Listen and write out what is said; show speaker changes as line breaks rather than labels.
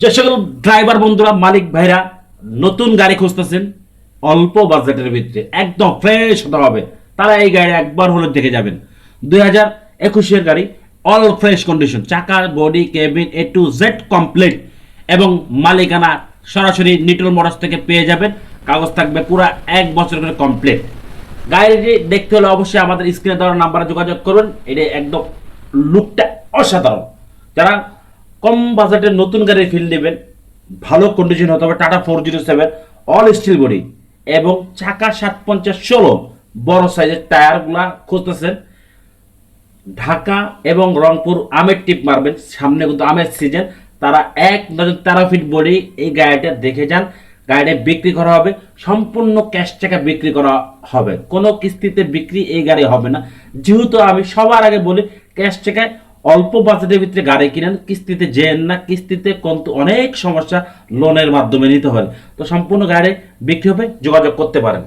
যে সকল ড্রাইভার বন্ধুরা, মালিক ভাইরা নতুন গাড়ি খুঁজতেছেন, অল্প বাজেটের ভিতরে, একদম ফ্রেশ হতে হবে। তারা এই গাড়ি একবার হলে দেখে যাবেন। দুই হাজার একুশের গাড়ি অল ফ্রেশ কন্ডিশন চাকার body cabin A to Z complete এবং মালিকানা সরাসরি নিটল মোটরস থেকে পেয়ে যাবেন। কাগজ থাকবে পুরো এক বছর করে কমপ্লিট গাড়িটি দেখতে হলে অবশ্যই আমাদের স্ক্রিনে দেওয়ার নাম্বারে যোগাযোগ করুন এটা একদম লুকটা অসাধারণ। যারা কম বাজেটের নতুন গাড়ি ফিল নেবেন, ভালো কন্ডিশন হতে হবে Tata four zero seven all steel body এবং চাকা সাত পঞ্চাশ ষোলো, বড় সাইজের টায়ারগুলা খুঁজতেছেন। ঢাকা এবং রংপুর আমের টিপ মারবেন, সামনে কিন্তু আমের সিজন তারা এক ডজন তেরো ফিট বডি এই গাড়িটা দেখে যান, গাড়িটা বিক্রি করা হবে, সম্পূর্ণ ক্যাশ টাকা বিক্রি করা হবে, কোনো কিস্তিতে বিক্রি এই গাড়ি হবে না। যেহেতু আমি সবার আগে বলি ক্যাশ টাকায় অল্প বাজেটের ভিতরে গাড়ি কিনেন, কিস্তিতে যেন না, কিস্তিতে কিন্তু অনেক সমস্যা লোনের মাধ্যমে নিতে হয়। তো সম্পূর্ণ গাড়ি বিক্রি হবে, যোগাযোগ করতে পারেন।